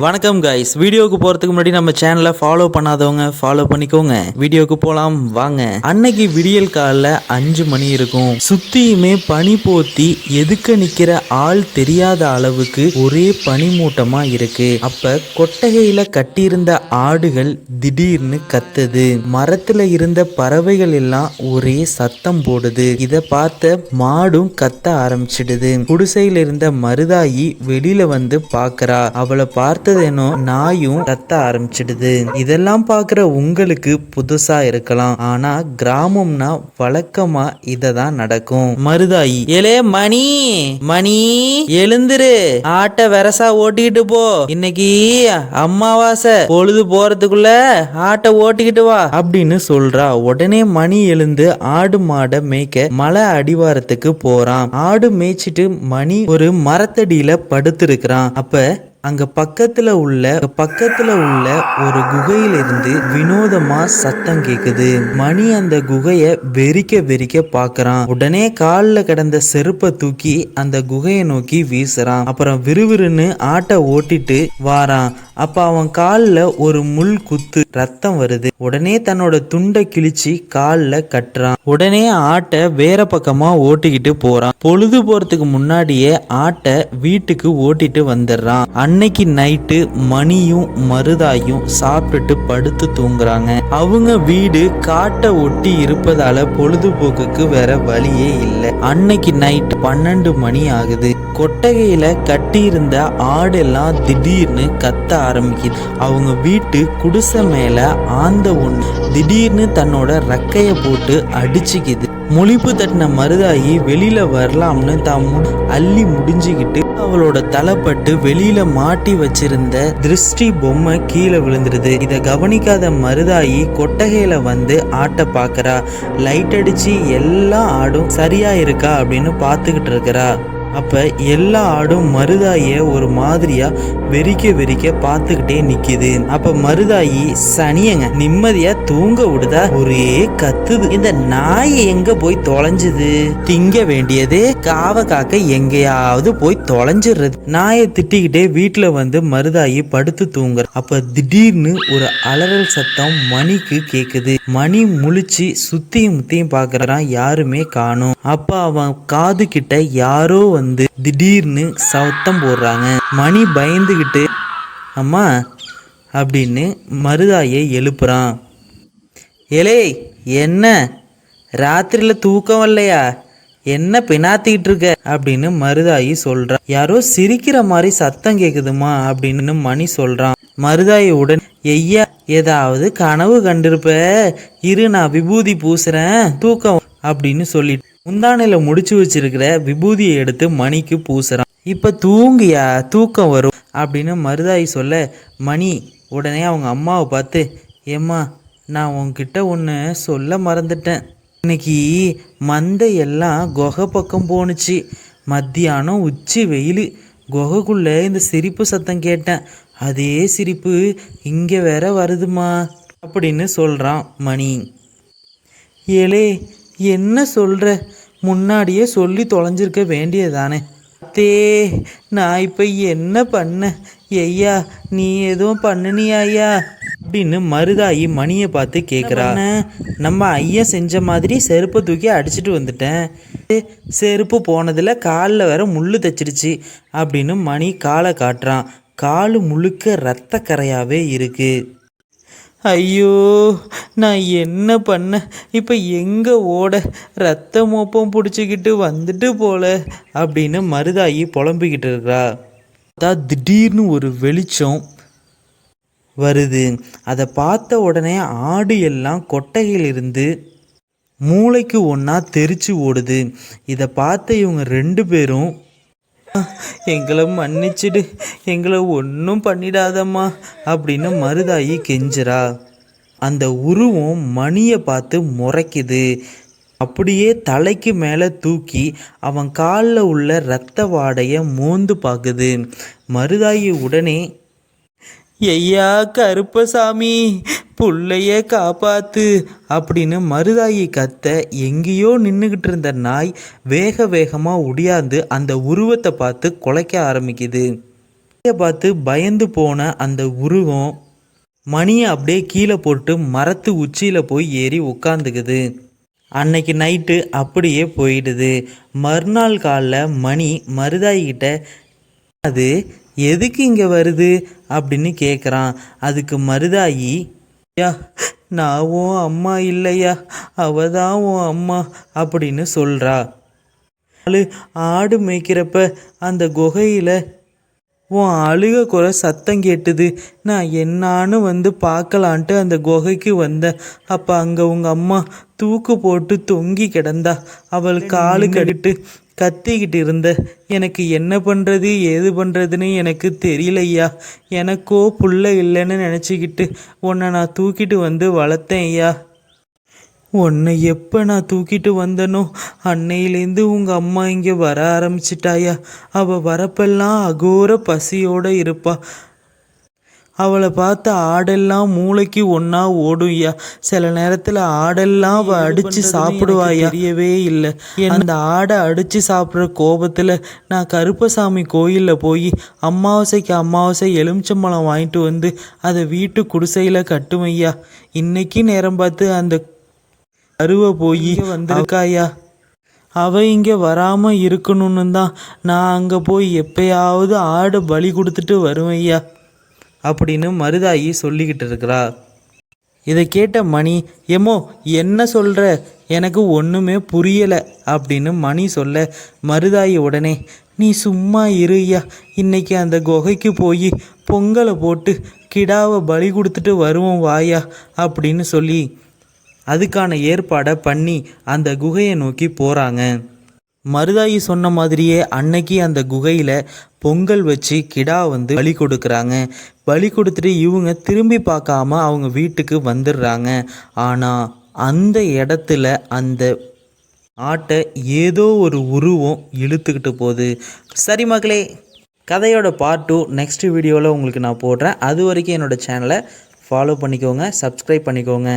வணக்கம் கைஸ் வீடியோக்கு போறதுக்கு முன்னாடி நம்ம சேனலை ஃபாலோ பண்ணாதவங்க ஃபாலோ பண்ணிக்கோங்க. வீடியோக்கு போகலாம் வாங்க. அன்னைக்கு விடியல் காலைல அஞ்சு மணி இருக்கும். சுத்தியுமே பனி போத்தி எதுக்க நிக்கிற ஆள் தெரியாத அளவுக்கு ஒரே பனிமூட்டமாக இருக்கு. அப்ப கொட்டகையில கட்டியிருந்த ஆடுகள் திடீர்னு கத்துது. மரத்துல இருந்த பறவைகள் எல்லாம் ஒரே சத்தம் போடுது. இத பார்த்த மாடும் கத்த ஆரம்பிச்சிடுது. குடிசையில இருந்த மருதாயி வெளியில் வந்து பாக்குறா அவளை பார்த்ததேனோ நாயும் கத்த ஆரம்பிச்சிடுது. இதெல்லாம் பார்க்குற உங்களுக்கு புதுசா இருக்கலாம். ஆனா கிராமம்னா வழக்கமா இததான் நடக்கும். மருதாயி ஏலே மணி மணி எழுந்துரு. ஆட்டை வெரசா ஓட்டிக்கிட்டு போ. இன்னைக்கு அம்மாவாசை. பொழுது போறதுக்குள்ள ஆட்டை ஓட்டிக்கிட்டு வா. அப்படின்னு சொல்றா. உடனே மணி எழுந்து ஆடு மாடை மேய்க்க மலை அடிவாரத்துக்கு போறான். ஆடு மேய்ச்சிட்டு மணி ஒரு மரத்தடியில படுத்திருக்கிறான். அப்ப அங்க பக்கத்துல உள்ள பக்கத்துல உள்ள ஒரு குகையில இருந்து வினோதமா சத்தம் கேக்குது. மணி அந்த குகைய வெறிக்க வெறிக்க பாக்குறான். உடனே கால்ல கிடந்த செருப்பை தூக்கி அந்த குகையை நோக்கி வீசுறான். அப்புறம் விறுவிறுன்னு ஆட்டை ஓட்டிட்டு வாரான். அப்ப அவன் கால்ல ஒரு முள் குத்து ரத்தம் வருது. உடனே தன்னோட துண்டை கிழிச்சு கால்ல கட்டுறான். உடனே ஆட்டை வேற பக்கமா ஓட்டிக்கிட்டு போறான். பொழுது போறதுக்கு முன்னாடியே ஆட்டை வீட்டுக்கு ஓட்டிட்டு வந்துடுறான். அன்னைக்கு நைட்டு மணியும் மருதாயும் சாப்பிட்டுட்டு படுத்து தூங்குறாங்க. அவங்க வீடு காட்டை ஒட்டி இருப்பதால பொழுதுபோக்குக்கு வேற வழியே இல்லை. அன்னைக்கு நைட் பன்னெண்டு மணி ஆகுது. கொட்டகையில் கட்டியிருந்த ஆடெல்லாம் திடீர்னு கத்த ஆரம்பிக்குது. அவங்க வீட்டு குடிசை மேலே ஆந்த ஒன்று திடீர்னு தன்னோட ரெக்கையை போட்டு அடிச்சுக்குது. முழிப்பு தட்டின மருதாயி வெளியில வரலாம்னு தான் அள்ளி முடிஞ்சுக்கிட்டு அவளோட தலைப்பட்டு வெளியில மாட்டி வச்சிருந்த திருஷ்டி பொம்மை கீழே விழுந்துருது. இத கவனிக்காத மருதாயி கொட்டகையில வந்து ஆட்ட பாக்குறா. லைட் அடிச்சு எல்லா ஆடும் சரியா இருக்கா அப்படின்னு பார்த்துக்கிட்டு இருக்கிறா. அப்போ எல்லா ஆடும் மருதாய ஒரு மாதிரியாக வெறிக்க வெறிக்க பார்த்துக்கிட்டே நிற்கிது அப்போ மருதாயி சனியங்க நிம்மதியாக தூங்க விடுதா? ஒரே கத்துது. இந்த நாய் எங்கே போய் தொலைஞ்சுது? திங்க வேண்டியது காவ காக்க எங்கேயாவது போய் தொலைஞ்சிடுறது நாயை திட்டிக்கிட்டே வீட்டில் வந்து மருதாயி படுத்து தூங்குற. அப்போ திடீர்னு ஒரு அலறல் சத்தம் மணிக்கு கேட்குது மணி முழிச்சு சுத்தியும் முத்தியும் பார்க்குறான் யாருமே காணும். அப்போ அவன் காது கிட்ட யாரோ வந்து வந்து திடீர்னு சத்தம் போடுறாங்க. மணி பயந்துகிட்டு அம்மா அப்படின்னு மருதாயை எழுப்புறான். ஏலே என்ன? ராத்திரியில் தூக்கம் வரலையா? என்ன பினாத்திக்கிட்டு இருக்க? அப்படின்னு மருதாயி சொல்கிறான் யாரோ சிரிக்கிற மாதிரி சத்தம் கேட்குதுமா அப்படின்னு மணி சொல்றான். மருதாயியுடன் ஐயா ஏதாவது கனவு கண்டிருப்ப. இரு நான் விபூதி பூசுறேன். தூக்கம் அப்படின்னு சொல்லிட்டு முந்தானையில் முடிச்சு வச்சிருக்கிற விபூதியை எடுத்து மணிக்கு பூசுறான். இப்போ தூங்கியா? தூக்கம் வரும்? அப்படின்னு மருதாயி சொல்ல மணி உடனே அவங்க அம்மாவை பார்த்து ஏம்மா நான் உன்கிட்ட ஒன்று சொல்ல மறந்துட்டேன். இன்னைக்கு மந்தை எல்லாம் குகை பக்கம் போணுச்சு. மத்தியானம் உச்சி வெயில். குகைக்குள்ளே இந்த சிரிப்பு சத்தம் கேட்டேன். அதே சிரிப்பு இங்கே வேற வருதுமா? அப்படின்னு சொல்கிறான் மணி. ஏலே என்ன சொல்ற? முன்னாடியே சொல்லி தொலைஞ்சிருக்க வேண்டியதானே அத்தே நான் இப்போ என்ன பண்ண? ஐயா நீ எதுவும் பண்ணுனியா ஐயா? அப்படின்னு மருதாயி மணியை பார்த்து கேட்குறா நம்ம ஐயா செஞ்ச மாதிரி செருப்பை தூக்கி அடிச்சிட்டு வந்துட்டேன். செருப்பு போனதில் காலில் வேற முள்ளு தைச்சிருச்சு அப்படின்னு மணி காலை காட்டுறான். காலு முழுக்க ரத்த கரையாவே இருக்கு. ஐயோ நான் என்ன பண்ண? இப்போ எங்கே ஓட? ரத்த மோப்பம் பிடிச்சிக்கிட்டு வந்துட்டு போல அப்படின்னு மருதாயி புலம்பிக்கிட்டு இருக்கிறா அதான் திடீர்னு ஒரு வெளிச்சம் வருது. அதை பார்த்த உடனே ஆடு எல்லாம் கொட்டகையிலிருந்து மூளைக்கு ஒன்றா தெரிச்சு ஓடுது. இதை பார்த்த இவங்க ரெண்டு பேரும் எங்களை மன்னிச்சிடு. எங்களை ஒன்றும் பண்ணிடாதம்மா அப்படின்னு மருதாயி கெஞ்சுறா. அந்த உருவம் மணியை பார்த்து முறைக்குது. அப்படியே தலைக்கு மேலே தூக்கி அவன் காலில் உள்ள இரத்த வாடையை மோந்து பார்க்குது மருதாயி உடனே ஐயா கருப்பசாமி புள்ளையே காப்பாத்து அப்படின்னு மருதாயி கத்த எங்கேயோ நின்றுக்கிட்டு இருந்த நாய் வேக வேகமாக உடியாந்து அந்த உருவத்தை பார்த்து குலைக்க ஆரம்பிக்குது. இதை பார்த்து பயந்து போன அந்த உருவம் மணியை அப்படியே கீழே போட்டு மரத்து உச்சியில் போய் ஏறி உட்காந்துக்குது அன்னைக்கு நைட்டு அப்படியே போயிடுது. மறுநாள் காலைல மணி மருதாயிக்கிட்ட அது எதுக்கு இங்கே வருது? அப்படின்னு கேட்குறான் அதுக்கு மருதாயி ஐயா நான் உன் அம்மா இல்லையா? அவ தான் உன் அம்மா அப்படின்னு சொல்கிறா ஆளு ஆடு மேய்க்கிறப்ப அந்த குகையில் உன் அழுக குறை சத்தம் கேட்டுது. நான் என்னான்னு வந்து பார்க்கலான்ட்டு அந்த குகைக்கு வந்தேன். அப்போ அங்கே உங்கள் அம்மா தூக்கு போட்டு தொங்கி கிடந்தா. அவள் காலு கடிட்டு கத்திக்கிட்டு இருந்த எனக்கு என்ன பண்ணுறது ஏது பண்ணுறதுன்னு எனக்கு தெரியலையா எனக்கோ புள்ள இல்லைன்னு நினச்சிக்கிட்டு உன்னை நான் தூக்கிட்டு வந்து வளர்த்தேன் ஐயா உன்னை எப்போ நான் தூக்கிட்டு வந்தனோ அன்னையிலேருந்து உங்கள் அம்மா இங்கே வர ஆரம்பிச்சிட்டாயா அவள் வரப்பெல்லாம் அகோர பசியோடு இருப்பாள் அவளை பார்த்து ஆடெல்லாம் மூளைக்கு ஒன்றா ஓடும்யா சில நேரத்தில் ஆடெல்லாம் அவள் அடித்து சாப்பிடுவாயா தெரியவே இல்லை. அந்த ஆடை அடித்து சாப்பிட்ற கோபத்தில் நான் கருப்பசாமி கோயிலில் போய் அமாவாசைக்கு அமாவாசை எலுமிச்சம்பழம் வாங்கிட்டு வந்து அதை வீட்டு குடிசையில் கட்டுமையா இன்னைக்கு நேரம் பார்த்து அந்த அருவ போய் வந்திருக்காயா அவ இங்கே வராமல் இருக்கணும்னு தான் நான் அங்கே போய் எப்பயாவது ஆடு பலி கொடுத்துட்டு வருவேன்யா அப்படின்னு மருதாயி சொல்லிக்கிட்டு இருக்கிறா. இதை கேட்ட மணி எம்மோ என்ன சொல்கிற எனக்கு ஒன்றுமே புரியலை அப்படின்னு மணி சொல்ல மருதாயி உடனே நீ சும்மா இருயா இன்னைக்கு அந்த குகைக்கு போய் பொங்கலை போட்டு கிடாவை பலி கொடுத்துட்டு வருவோம் வாயா அப்படின்னு சொல்லி அதுக்கான ஏற்பாடை பண்ணி அந்த குகையை நோக்கி போகிறாங்க மருதாயி சொன்ன மாதிரியே அன்னைக்கு அந்த குகையில் பொங்கல் வச்சு கிடா வந்து பலி கொடுக்குறாங்க. பலி கொடுத்துட்டு இவங்க திரும்பி பார்க்காம அவங்க வீட்டுக்கு வந்துடுறாங்க. ஆனால் அந்த இடத்துல அந்த ஆட்டை ஏதோ ஒரு உருவம் இழுத்துக்கிட்டு போகுது. சரி மக்களே கதையோட பார்ட் டூ நெக்ஸ்ட் வீடியோவில் உங்களுக்கு நான் போடுறேன். அது வரைக்கும் என்னோடய சேனலை ஃபாலோ பண்ணிக்கோங்க சப்ஸ்கிரைப் பண்ணிக்கோங்க.